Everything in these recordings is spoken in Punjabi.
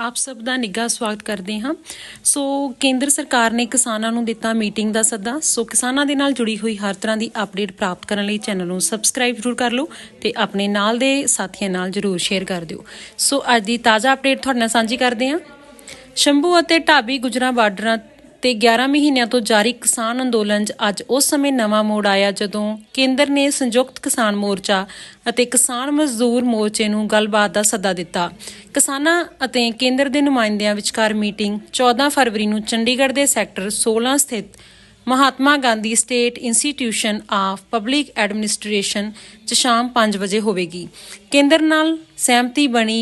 ਆਪ ਸਭ ਦਾ ਨਿੱਘਾ ਸਵਾਗਤ ਕਰਦੇ ਹਾਂ। ਸੋ ਕੇਂਦਰ ਸਰਕਾਰ ਨੇ ਕਿਸਾਨਾਂ ਨੂੰ ਦਿੱਤਾ ਮੀਟਿੰਗ ਦਾ ਸੱਦਾ। ਸੋ ਕਿਸਾਨਾਂ ਦੇ ਨਾਲ ਜੁੜੀ ਹੋਈ ਹਰ ਤਰ੍ਹਾਂ ਦੀ ਅਪਡੇਟ ਪ੍ਰਾਪਤ ਕਰਨ ਲਈ ਚੈਨਲ ਨੂੰ ਸਬਸਕ੍ਰਾਈਬ ਜ਼ਰੂਰ ਕਰ ਲਓ ਤੇ ਆਪਣੇ ਨਾਲ ਦੇ ਸਾਥੀਆਂ ਨਾਲ ਜਰੂਰ ਸ਼ੇਅਰ ਕਰ ਦਿਓ। ਸੋ ਅੱਜ ਦੀ ਤਾਜ਼ਾ ਅਪਡੇਟ ਤੁਹਾਡੇ ਨਾਲ ਸਾਂਝੀ ਕਰਦੇ ਹਾਂ। ਸ਼ੰਭੂ ਅਤੇ ਢਾਬੀ ਗੁਜਰਾਂ ਬਾਰਡਰਾਂ ਤੇ 11 ਮਹੀਨਿਆਂ ਤੋਂ ਜਾਰੀ ਕਿਸਾਨ ਅੰਦੋਲਨ 'ਚ ਅੱਜ ਉਸ ਸਮੇਂ ਨਵਾਂ ਮੋੜ ਆਇਆ ਜਦੋਂ ਕੇਂਦਰ ਨੇ ਸੰਯੁਕਤ ਕਿਸਾਨ ਮੋਰਚਾ ਅਤੇ ਕਿਸਾਨ ਮਜ਼ਦੂਰ ਮੋਰਚੇ ਨੂੰ ਗੱਲਬਾਤ ਦਾ ਸੱਦਾ ਦਿੱਤਾ। ਕਿਸਾਨਾਂ ਅਤੇ ਕੇਂਦਰ ਦੇ ਨੁਮਾਇੰਦਿਆਂ ਵਿਚਕਾਰ ਮੀਟਿੰਗ 14 ਫਰਵਰੀ ਨੂੰ ਚੰਡੀਗੜ੍ਹ ਦੇ ਸੈਕਟਰ 16 ਸਥਿਤ Mahatma Gandhi state institution of public administration 'ਚ ਸ਼ਾਮ 5 ਵਜੇ ਹੋਵੇਗੀ। ਕੇਂਦਰ ਨਾਲ ਸਹਿਮਤੀ ਬਣੀ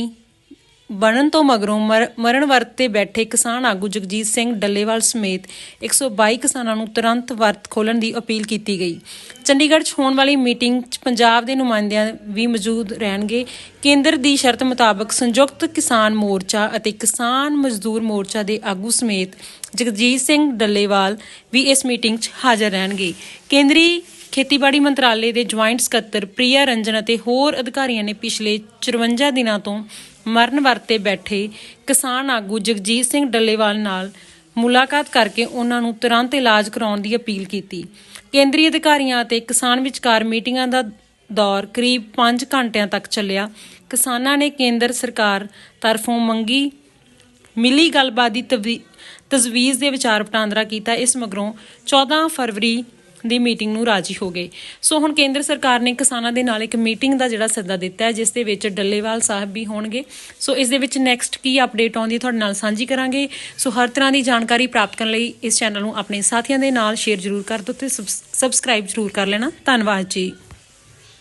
ਬਣਨ ਤੋਂ ਮਗਰੋਂ ਮਰ- ਮਰਨ ਵਰਤ ਤੇ ਬੈਠੇ ਕਿਸਾਨ ਆਗੂ ਜਗਜੀਤ ਸਿੰਘ ਡੱਲੇਵਾਲ ਸਮੇਤ 122 ਕਿਸਾਨਾਂ ਨੂੰ ਤੁਰੰਤ ਵਰਤ ਖੋਲਣ ਦੀ ਅਪੀਲ ਕੀਤੀ ਗਈ। ਚੰਡੀਗੜ੍ਹ 'ਚ ਹੋਣ ਵਾਲੀ ਮੀਟਿੰਗ 'ਚ ਪੰਜਾਬ ਦੇ ਨੁਮਾਇੰਦਿਆਂ ਵੀ ਮੌਜੂਦ ਰਹਿਣਗੇ। ਕੇਂਦਰ ਦੀ ਸ਼ਰਤ ਮੁਤਾਬਕ ਸੰਯੁਕਤ ਕਿਸਾਨ ਮੋਰਚਾ ਅਤੇ ਕਿਸਾਨ ਮਜ਼ਦੂਰ ਮੋਰਚਾ ਦੇ ਆਗੂ ਸਮੇਤ ਜਗਜੀਤ ਸਿੰਘ ਡੱਲੇਵਾਲ ਵੀ ਇਸ ਮੀਟਿੰਗ 'ਚ ਹਾਜ਼ਰ ਰਹਿਣਗੇ। ਕੇਂਦਰੀ ਖੇਤੀਬਾੜੀ ਮੰਤਰਾਲੇ ਦੇ ਜੁਆਇੰਟ ਸਕੱਤਰ ਪ੍ਰਿਆ ਰੰਜਨ ਅਤੇ ਹੋਰ ਅਧਿਕਾਰੀਆਂ ਨੇ ਪਿਛਲੇ 54 ਦਿਨਾਂ ਤੋਂ ਮਰਨ ਵਰਤੇ ਬੈਠੇ ਕਿਸਾਨ ਆਗੂ ਜਗਜੀਤ ਸਿੰਘ ਡੱਲੇਵਾਲ ਨਾਲ ਮੁਲਾਕਾਤ ਕਰਕੇ ਉਹਨਾਂ ਨੂੰ ਤੁਰੰਤ ਇਲਾਜ ਕਰਾਉਣ ਦੀ ਅਪੀਲ ਕੀਤੀ। ਕੇਂਦਰੀ ਅਧਿਕਾਰੀਆਂ ਅਤੇ ਕਿਸਾਨ ਵਿਚਕਾਰ ਮੀਟਿੰਗਾਂ ਦਾ ਦੌਰ ਕਰੀਬ 5 ਘੰਟਿਆਂ ਤੱਕ ਚੱਲਿਆ। ਕਿਸਾਨਾਂ ਨੇ ਕੇਂਦਰ ਸਰਕਾਰ ਤਰਫੋਂ ਮੰਗੀ ਮਿਲੀ ਗੱਲਬਾਤ ਦੀ ਤਵੀ- ਤਜਵੀਜ਼ ਦੇ ਵਿਚਾਰ ਵਟਾਂਦਰਾ ਕੀਤਾ। ਇਸ ਮਗਰੋਂ 14 ਫਰਵਰੀ ਦੀ ਮੀਟਿੰਗ ਨੂੰ ਰਾਜੀ ਹੋ ਗਏ। ਸੋ ਹੁਣ ਕੇਂਦਰ ਸਰਕਾਰ ਨੇ ਕਿਸਾਨਾਂ ਦੇ ਨਾਲ ਇੱਕ ਮੀਟਿੰਗ ਦਾ ਜਿਹੜਾ ਸੱਦਾ ਦਿੱਤਾ ਹੈ, ਜਿਸ ਦੇ ਵਿੱਚ ਡੱਲੇਵਾਲ ਸਾਹਿਬ ਵੀ ਹੋਣਗੇ। ਸੋ ਇਸ ਦੇ ਵਿੱਚ ਨੈਕਸਟ ਕੀ ਅਪਡੇਟ ਆਉਂਦੀ ਹੈ ਤੁਹਾਡੇ ਨਾਲ ਸਾਂਝੀ ਕਰਾਂਗੇ। ਸੋ ਹਰ ਤਰ੍ਹਾਂ ਦੀ ਜਾਣਕਾਰੀ ਪ੍ਰਾਪਤ ਕਰਨ ਲਈ ਇਸ ਚੈਨਲ ਨੂੰ ਆਪਣੇ ਸਾਥੀਆਂ ਦੇ ਨਾਲ ਸ਼ੇਅਰ ਜ਼ਰੂਰ ਕਰ ਦਿਓ ਤੇ ਸਬਸਕ੍ਰਾਈਬ ਜ਼ਰੂਰ ਕਰ ਲੈਣਾ। ਧੰਨਵਾਦ ਜੀ।